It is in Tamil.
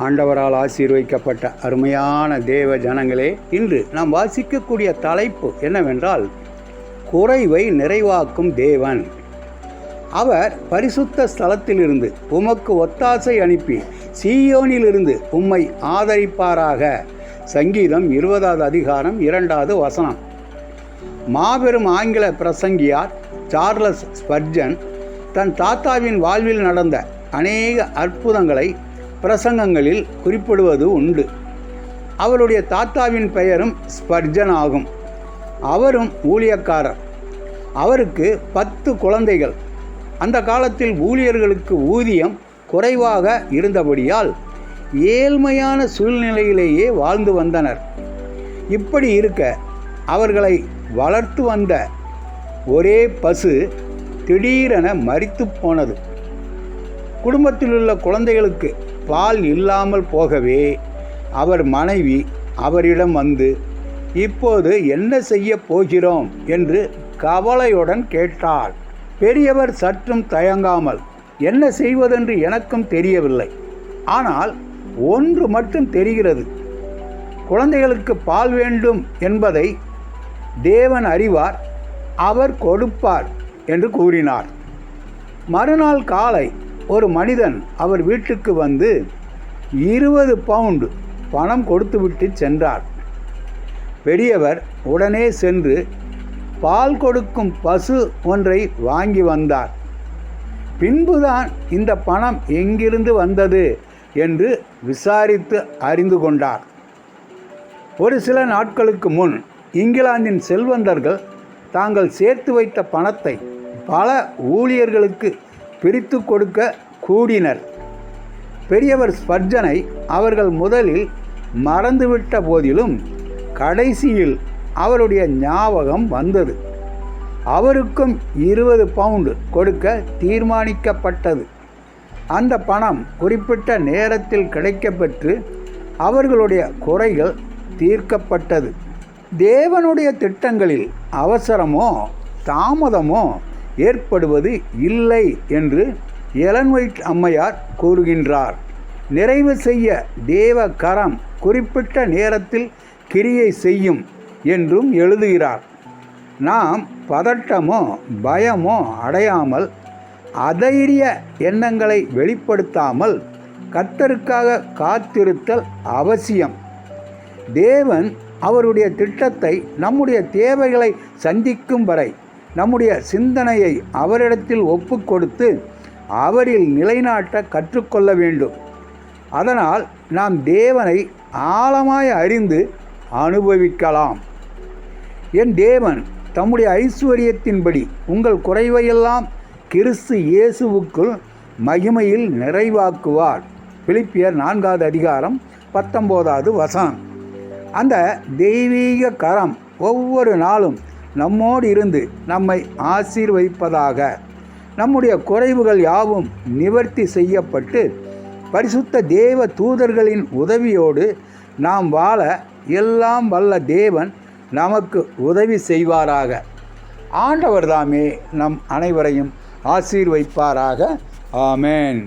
ஆண்டவரால் ஆசீர்வதிக்கப்பட்ட அருமையான தேவ ஜனங்களே இன்று நாம் வாசிக்கக்கூடிய தலைப்பு என்னவென்றால் குறைவை நிறைவாக்கும் தேவன். அவர் பரிசுத்த ஸ்தலத்திலிருந்து உமக்கு ஒத்தாசை அனுப்பி சீயோனிலிருந்து உம்மை ஆதரிப்பாராக. சங்கீதம் இருபதாவது அதிகாரம் இரண்டாவது வசனம். மாபெரும் ஆங்கில பிரசங்கியார் சார்லஸ் ஸ்பர்ஜன் தன் தாத்தாவின் வாழ்வில் நடந்த அநேக அற்புதங்களை பிரசங்கங்களில் குறிப்பிடுவது உண்டு. அவருடைய தாத்தாவின் பெயரும் ஸ்பர்ஜன் ஆகும் அவரும் ஊழியக்காரர். அவருக்கு பத்து குழந்தைகள். அந்த காலத்தில் ஊழியர்களுக்கு ஊதியம் குறைவாக இருந்தபடியால் ஏழ்மையான சூழ்நிலையிலேயே வாழ்ந்து வந்தனர். இப்படி இருக்க அவர்களை வளர்த்து வந்த ஒரே பசு திடீரென மறித்து போனது. குடும்பத்திலுள்ள குழந்தைகளுக்கு பால் இல்லாமல் போகவே அவர் மனைவி அவரிடம் வந்து இப்போது என்ன செய்ய போகிறோம்? என்று கவலையுடன் கேட்டாள். பெரியவர் சற்றும் தயங்காமல் என்ன செய்வதென்று எனக்கும் தெரியவில்லை. ஆனால் ஒன்று மட்டும் தெரிகிறது. குழந்தைகளுக்கு பால் வேண்டும் என்பதை தேவன் அறிவார் அவர் கொடுப்பார் என்று கூறினார். மறுநாள் காலை ஒரு மனிதன் அவர் வீட்டுக்கு வந்து இருபது பவுண்டு பணம் கொடுத்துவிட்டு சென்றார். பெரியவர் உடனே சென்று பால் கொடுக்கும் பசு ஒன்றை வாங்கி வந்தார். பின்புதான் இந்த பணம் எங்கிருந்து வந்தது என்று விசாரித்து அறிந்து கொண்டார். ஒரு சில நாட்களுக்கு முன் இங்கிலாந்தின் செல்வந்தர்கள் தாங்கள் சேர்த்து வைத்த பணத்தை பல ஊழியர்களுக்கு பிரித்து கொடுக்க கூடினர். பெரியவர் ஸ்பர்ஜனை அவர்கள் முதலில் மறந்துவிட்ட போதிலும் கடைசியில் அவருடைய ஞாபகம் வந்தது. அவருக்கும் இருபது பவுண்டு கொடுக்க தீர்மானிக்கப்பட்டது. அந்த பணம் குறிப்பிட்ட நேரத்தில் கிடைக்கப்பெற்று அவர்களுடைய குறைகள் தீர்க்கப்பட்டது. தேவனுடைய திட்டங்களில் அவசரமோ தாமதமோ ஏற்படுவது இல்லை என்று எலன்வைட் அம்மையார் கூறுகின்றார். நிறைவு செய்ய தேவ கரம் குறிப்பிட்ட நேரத்தில் கிரியை செய்யும் என்றும் எழுதுகிறார். நாம் பதட்டமோ பயமோ அடையாமல் அதைரிய எண்ணங்களை வெளிப்படுத்தாமல் கத்தருக்காக காத்திருத்தல் அவசியம். தேவன் அவருடைய திட்டத்தை நம்முடைய தேவைகளை சந்திக்கும் வரை நம்முடைய சிந்தனையை அவரிடத்தில் ஒப்பு கொடுத்து அவரில் நிலைநாட்ட கற்றுக்கொள்ள வேண்டும். அதனால் நாம் தேவனை ஆழமாய் அறிந்து அனுபவிக்கலாம். என் தேவன் தம்முடைய ஐஸ்வர்யத்தின்படி உங்கள் குறைவையெல்லாம் கிறிஸ்து இயேசுவுக்குள் மகிமையில் நிறைவாக்குவார். பிலிப்பியர் நான்காவது அதிகாரம் பத்தொம்போதாவது வசனம். அந்த தெய்வீக கரம் ஒவ்வொரு நாளும் நம்மோடு இருந்து நம்மை ஆசீர்வதிப்பதாக. நம்முடைய குறைவுகள் யாவும் நிவர்த்தி செய்யப்பட்டு பரிசுத்த தேவ தூதர்களின் உதவியோடு நாம் வாழ எல்லாம் வல்ல தேவன் நமக்கு உதவி செய்வாராக. ஆண்டவர் தாமே நம் அனைவரையும் ஆசீர்வைப்பாராக ஆமேன்.